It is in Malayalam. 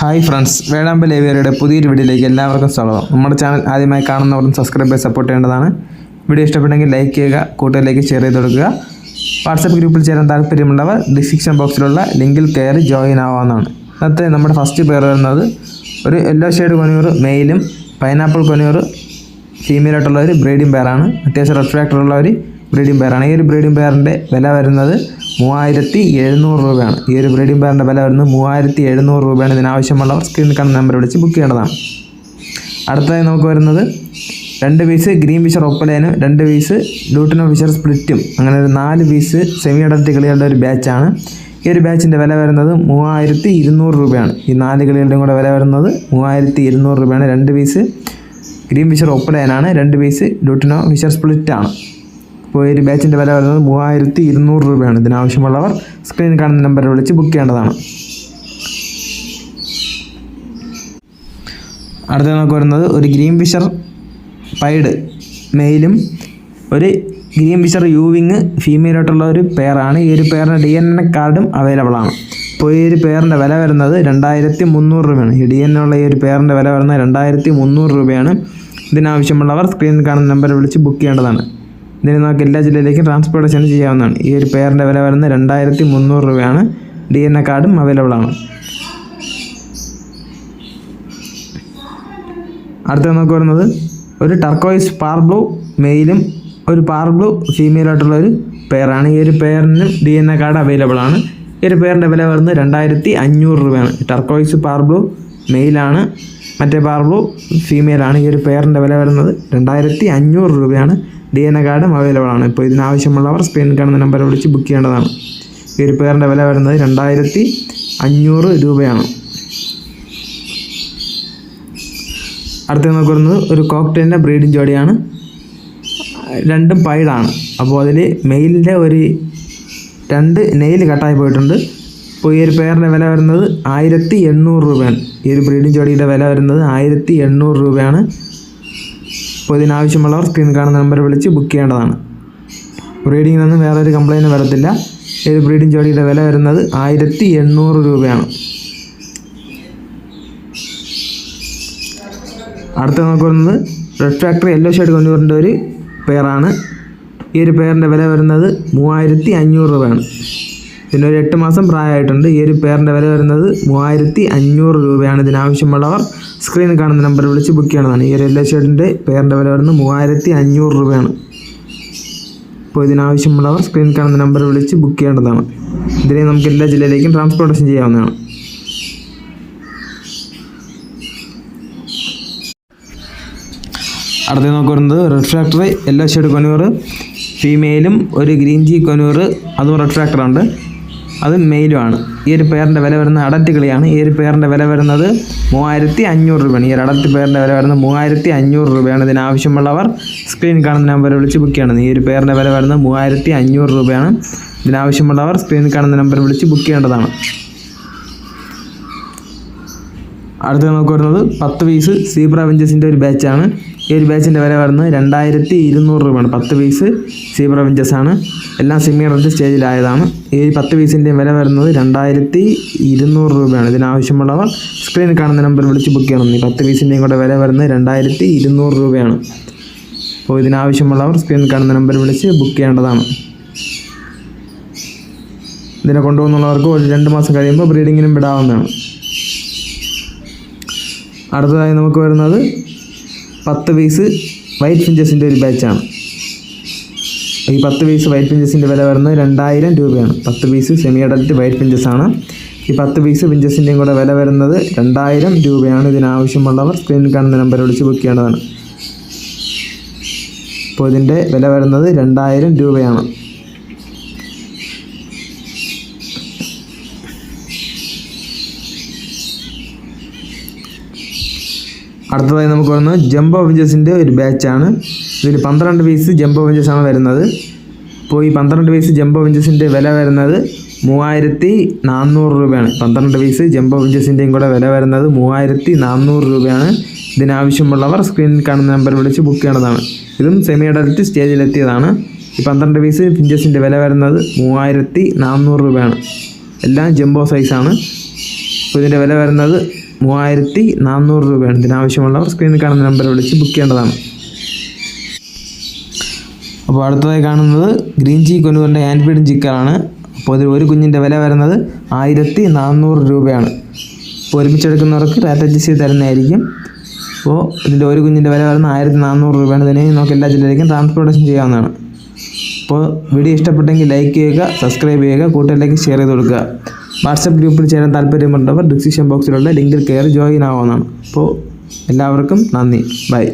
ഹായ് ഫ്രണ്ട്സ് വേഴാമ്പൽ ഏവിയറിയുടെ പുതിയൊരു വീഡിയോയിലേക്ക് എല്ലാവർക്കും സ്വാഗതം. നമ്മുടെ ചാനൽ ആദ്യമായി കാണുന്നവരും സബ്സ്ക്രൈബ് ചെയ്ത് സപ്പോർട്ട് ചെയ്യേണ്ടതാണ്. വീഡിയോ ഇഷ്ടപ്പെട്ടെങ്കിൽ ലൈക്ക് ചെയ്യുക കൂട്ടുകാരിലേക്ക് ഷെയർ ചെയ്ത് കൊടുക്കുക. വാട്സപ്പ് ഗ്രൂപ്പിൽ ചേരാൻ താല്പര്യമുള്ളവർ ഡിസ്ക്രിപ്ഷൻ ബോക്സിലുള്ള ലിങ്കിൽ കയറി ജോയിൻ ആവാവുന്നതാണ്. ഇന്നത്തെ നമ്മുടെ ഫസ്റ്റ് പേർ വരുന്നത് ഒരു യെല്ലോ ഷെയ്ഡ് കൊനിയൂർ മെയിലും പൈനാപ്പിൾ കൊനിയൂർ ഫീമെയിലായിട്ടുള്ള ഒരു ബ്രീഡിംഗ് പെയറാണ് അത്യാവശ്യം ഉള്ള ഒരു ബ്രീഡിംഗ് പെയറാണ് ഈ ഒരു ബ്രീഡിംഗ് പെയറിന്റെ വില വരുന്നത് മൂവായിരത്തി എഴുന്നൂറ് രൂപയാണ്. ഈ ഒരു ബ്രീഡിംഗ് പാറിന്റെ വില വരുന്നത് മൂവായിരത്തി എഴുന്നൂറ് രൂപയാണ്. ഇതിനാവശ്യമുള്ളവർ സ്ക്രീനിൽ കാണുന്ന നമ്പർ വിളിച്ച് ബുക്ക് ചെയ്യേണ്ടതാണ്. അടുത്തതായി നമുക്ക് വരുന്നത് രണ്ട് പീസ് ഗ്രീൻ ഫിഷർ ഒപ്പലേനും രണ്ട് പീസ് ലൂട്ടിനോ ഫിഷർ സ്പ്ലിറ്റും അങ്ങനെ ഒരു നാല് പീസ് സെമി അടർത്തി കളികളുടെ ഒരു ബാച്ചാണ് ഈ ഒരു ബാച്ചിന്റെ വില വരുന്നത് മൂവായിരത്തി ഇരുന്നൂറ് രൂപയാണ്. ഈ നാല് കളികളുടെയും കൂടെ വില വരുന്നത് മൂവായിരത്തി ഇരുന്നൂറ് രൂപയാണ്. രണ്ട് പീസ് ഗ്രീൻ ഫിഷർ ഒപ്പലേനാണ് രണ്ട് പീസ് ലൂട്ടിനോ ഫിഷർ സ്പ്ലിറ്റാണ് അപ്പോൾ ഒരു ബാച്ചിന്റെ വില വരുന്നത് മൂവായിരത്തി ഇരുന്നൂറ് രൂപയാണ്. ഇതിനാവശ്യമുള്ളവർ സ്ക്രീനിൽ കാണുന്ന നമ്പറിൽ വിളിച്ച് ബുക്ക് ചെയ്യേണ്ടതാണ്. അടുത്ത നമുക്ക് വരുന്നത് ഒരു ഗ്രീൻ ഫിഷർ പൈഡ്. മെയിലും ഒരു ഗ്രീൻ ഫിഷർ യൂവിങ് ഫീമെയിലായിട്ടുള്ള ഒരു പെയറാണ് ഈ ഒരു പെയറിന് ഡി എൻ എ കാർഡും അവൈലബിൾ ആണ്. അപ്പോൾ ഈ ഒരു പെയറിന്റെ വില വരുന്നത് രണ്ടായിരത്തി മുന്നൂറ് രൂപയാണ്. ഈ ഡി എൻ ഉള്ള ഈ ഒരു പെയറിന്റെ വില വരുന്നത് രണ്ടായിരത്തി മുന്നൂറ് രൂപയാണ്. ഇതിനാവശ്യമുള്ളവർ സ്ക്രീനിൽ കാണുന്ന നമ്പർ വിളിച്ച് ബുക്ക് ചെയ്യേണ്ടതാണ്. ഇതിന് നമുക്ക് എല്ലാ ജില്ലയിലേക്കും ട്രാൻസ്പോർട്ടേഷൻ ചെയ്യാവുന്നതാണ്. ഈ ഒരു പെയറിന്റെ വില വരുന്നത് രണ്ടായിരത്തി മുന്നൂറ് രൂപയാണ്. ഡി എൻ എ കാർഡും അവൈലബിൾ ആണ്. അടുത്ത നമുക്ക് വരുന്നത് ഒരു ടർക്കോയിസ് പാർ ബ്ലൂ മെയിലും ഒരു പാർ ബ്ലൂ ഫീമെയിലായിട്ടുള്ള ഒരു പെയറാണ് ഈ ഒരു പെയറിന് D N A card available ആണ്. ഈ ഒരു പെയറിന്റെ വില വരുന്നത് രണ്ടായിരത്തി അഞ്ഞൂറ് രൂപയാണ് ടർക്കോയിസ് പാർ ബ്ലൂ മെയിലാണ് മറ്റേ പാർ ബ്ലൂ ഫീമെയിലാണ് ഈ ഒരു പെയറിന്റെ വില വരുന്നത് രണ്ടായിരത്തി അഞ്ഞൂറ് രൂപയാണ് ഡി എൻ എ കാർഡും അവൈലബിൾ ആണ്. ഇപ്പോൾ ഇതിനാവശ്യമുള്ളവർ സ്ക്രീനിൽ കാണുന്ന നമ്പർ വിളിച്ച് ബുക്ക് ചെയ്യേണ്ടതാണ്. ഈ ഒരു പെയറിന്റെ വില വരുന്നത് രണ്ടായിരത്തി അഞ്ഞൂറ് രൂപയാണ്. അടുത്ത നമുക്ക് വരുന്നത് ഒരു കോക്ടെയിലിന്റെ ബ്രീഡിംഗ് ജോഡിയാണ്. രണ്ടും പൈഡാണ്. അപ്പോൾ അതിൽ മെയിലിന്റെ ഒരു രണ്ട് നെയിൽ കട്ടായി പോയിട്ടുണ്ട്. അപ്പോൾ ഈ ഒരു പെയറിന്റെ വില വരുന്നത് ആയിരത്തി എണ്ണൂറ് രൂപയാണ്. ഈ ഒരു ബ്രീഡിംഗ് ജോഡിയുടെ വില വരുന്നത് ആയിരത്തി എണ്ണൂറ് രൂപയാണ്. അപ്പോൾ ഇതിനാവശ്യമുള്ളവർ സ്ക്രീൻ കാണുന്ന നമ്പർ വിളിച്ച് ബുക്ക് ചെയ്യേണ്ടതാണ്. ബ്രീഡിങ്ങിനൊന്നും ഒരു കംപ്ലൈന്റ് വരത്തില്ല. ഈ ഒരു ബ്രീഡിംഗ് ജോഡിയുടെ വില വരുന്നത് ആയിരത്തി എണ്ണൂറ് രൂപയാണ്. അടുത്ത നോക്കുന്നത് റെഡ് ഫാക്ടറി യെല്ലോ ഷെയ്ഡ് കൊണ്ടുവരേണ്ട ഒരു പെയറാണ് ഈ ഒരു പെയറിന്റെ വില വരുന്നത് മൂവായിരത്തി അഞ്ഞൂറ് രൂപയാണ്. ഇതിന് ഒരു എട്ട് മാസം പ്രായമായിട്ടുണ്ട്. ഈ ഒരു പേരിന്റെ വില വരുന്നത് മൂവായിരത്തി അഞ്ഞൂറ് രൂപയാണ്. ഇതിനാവശ്യമുള്ളവർ സ്ക്രീനിൽ കാണുന്ന നമ്പർ വിളിച്ച് ബുക്ക് ചെയ്യണതാണ് ഈ ഒരു എല്ലാ ഷെയ്ഡിന്റെ പേരിന്റെ വില വരുന്നത് മൂവായിരത്തി അഞ്ഞൂറ് രൂപയാണ്. അപ്പോൾ ഇതിനാവശ്യമുള്ളവർ സ്ക്രീൻ കാണുന്ന നമ്പർ വിളിച്ച് ബുക്ക് ചെയ്യേണ്ടതാണ്. ഇതിനെ നമുക്ക് എല്ലാ ജില്ലയിലേക്കും ട്രാൻസ്പോർട്ടേഷൻ ചെയ്യാവുന്നതാണ്. അടുത്ത നമുക്ക് വരുന്നത് റെഡ് ഫ്രാക്ടറി യെല്ലോ ഷെയ്ഡ് കൊനൂറ് ഫീമെയിലും ഒരു ഗ്രീൻ ജി കൊനൂറ് അതും റെഡ് ഫാക്ടറുണ്ട് അത് മെയിലുമാണ്. ഈ ഒരു പെയറിന്റെ വില വരുന്നത് അടത്തി കളിയാണ്. ഈ ഒരു പെയറിന്റെ വില വരുന്നത് മൂവായിരത്തി അഞ്ഞൂറ് രൂപയാണ്. ഈ ഒരു അടത്തി പെയറിന്റെ വില വരുന്നത് മൂവായിരത്തി അഞ്ഞൂറ് രൂപയാണ് ഇതിനാവശ്യമുള്ളവർ സ്ക്രീൻ കാണുന്ന നമ്പർ വിളിച്ച് ബുക്ക് ചെയ്യണം. ഈ ഒരു പെയറിന്റെ വില വരുന്നത് മൂവായിരത്തി അഞ്ഞൂറ് രൂപയാണ് ഇതിനാവശ്യമുള്ളവർ സ്ക്രീൻ കാണുന്ന നമ്പർ വിളിച്ച് ബുക്ക് ചെയ്യേണ്ടതാണ്. അടുത്ത നമുക്ക് വരുന്നത് പത്ത് പീസ് സീബ്ര വെഞ്ചസിന്റെ ഒരു ബാച്ചാണ് ഈ ഒരു ബാച്ചിന്റെ വില വരുന്നത് രണ്ടായിരത്തി ഇരുന്നൂറ് രൂപയാണ്. പത്ത് പീസ് സീബ്ര ആണ്. എല്ലാം സിമിയറിന്റെ സ്റ്റേജിലായതാണ് ഈ പത്ത് പീസിന്റെ വില വരുന്നത് രണ്ടായിരത്തി ഇരുന്നൂറ് രൂപയാണ്. ഇതിനാവശ്യമുള്ളവർ സ്ക്രീനിൽ കാണുന്ന നമ്പർ വിളിച്ച് ബുക്ക് ചെയ്യണം. ഈ പത്ത് പീസിന്റെയും കൂടെ വില വരുന്നത് രണ്ടായിരത്തി ഇരുന്നൂറ് രൂപയാണ്. അപ്പോൾ ഇതിനാവശ്യമുള്ളവർ സ്ക്രീനിൽ കാണുന്ന നമ്പർ വിളിച്ച് ബുക്ക് ചെയ്യേണ്ടതാണ്. ഇതിനെ കൊണ്ടുപോകുന്നുള്ളവർക്ക് ഒരു രണ്ട് മാസം കഴിയുമ്പോൾ ബ്രീഡിങ്ങിനും വിടാവുന്നതാണ്. അടുത്തതായി നമുക്ക് വരുന്നത് പത്ത് പീസ് വൈറ്റ് ഫിഞ്ചസിന്റെ ഒരു ബാച്ചാണ് ഈ പത്ത് പീസ് വൈറ്റ് ഫിഞ്ചസിന്റെ വില വരുന്നത് രണ്ടായിരം രൂപയാണ്. പത്ത് പീസ് സെമി അഡൽറ്റ് വൈറ്റ് ഫിഞ്ചസാണ് ഈ പത്ത് പീസ് ഫിഞ്ചസിന്റെയും കൂടെ വില വരുന്നത് രണ്ടായിരം രൂപയാണ്. ഇതിനാവശ്യമുള്ളവർ സ്ക്രീനിൽ കാണുന്ന നമ്പർ വിളിച്ച് ബുക്ക് ചെയ്യേണ്ടതാണ്. അപ്പോൾ ഇതിന്റെ വില വരുന്നത് രണ്ടായിരം രൂപയാണ്. അടുത്തതായി നമുക്ക് വരുന്നത് ജംബോ അവഞ്ചേഴ്സിന്റെ ഒരു ബാച്ചാണ് ഇതിൽ പന്ത്രണ്ട് പീസ് ജംബോ അവഞ്ചേഴ്സാണ് വരുന്നത്. അപ്പോൾ ഈ പന്ത്രണ്ട് പീസ് ജംബോ അവഞ്ചേഴ്സിന്റെ വില വരുന്നത് മൂവായിരത്തി നാനൂറ് രൂപയാണ്. പന്ത്രണ്ട് പീസ് ജംബോ അവഞ്ചേഴ്സിന്റെയും കൂടെ വില വരുന്നത് മൂവായിരത്തി നാനൂറ് രൂപയാണ്. ഇതിനാവശ്യമുള്ളവർ സ്ക്രീനിൽ കാണുന്ന നമ്പർ വിളിച്ച് ബുക്ക് ചെയ്യേണ്ടതാണ്. ഇതും സെമി അഡൽറ്റ് സ്റ്റേജിലെത്തിയതാണ് ഈ പന്ത്രണ്ട് പീസ് ഫിഞ്ചസിന്റെ വില വരുന്നത് മൂവായിരത്തി നാനൂറ് രൂപയാണ്. എല്ലാം ജംബോ സൈസാണ് അപ്പോൾ ഇതിന്റെ വില വരുന്നത് മൂവായിരത്തി നാനൂറ് രൂപയാണ്. ഇതിനാവശ്യമുള്ളവർ സ്ക്രീനിൽ കാണുന്ന നമ്പർ വിളിച്ച് ബുക്ക് ചെയ്യേണ്ടതാണ്. അപ്പോൾ അടുത്തതായി കാണുന്നത് ഗ്രീൻ ചീ കൊനുവറിന്റെ ഹാൻഡ് ഫീഡ് ചിക്കനാണ് അപ്പോൾ ഇതിൽ ഒരു കുഞ്ഞിന്റെ വില വരുന്നത് ആയിരത്തി നാനൂറ് രൂപയാണ്. അപ്പോൾ ഒരുമിച്ചെടുക്കുന്നവർക്ക് റേറ്റ് അഡ്ജസ്റ്റ് ചെയ്ത് തരുന്നതായിരിക്കും. അപ്പോൾ ഇതിന്റെ ഒരു കുഞ്ഞിന്റെ വില വരുന്നത് ആയിരത്തി നാനൂറ് രൂപയാണ്. ഇതിനെ നമുക്ക് എല്ലാ ജില്ലയിലേക്കും ട്രാൻസ്പോർട്ടേഷൻ ചെയ്യാവുന്നതാണ്. അപ്പോൾ വീഡിയോ ഇഷ്ടപ്പെട്ടെങ്കിൽ ലൈക്ക് ചെയ്യുക സബ്സ്ക്രൈബ് ചെയ്യുക കൂട്ടുകാരിലേക്ക് ഷെയർ ചെയ്ത് കൊടുക്കുക. വാട്സപ്പ് ഗ്രൂപ്പിൽ ചേരാൻ താല്പര്യമുള്ളവർ ഡിസ്ക്രിപ്ഷൻ ബോക്സിലുള്ള ലിങ്കിൽ കയറി ജോയിൻ ആവുന്നതാണ്. അപ്പോൾ എല്ലാവർക്കും നന്ദി. ബൈ.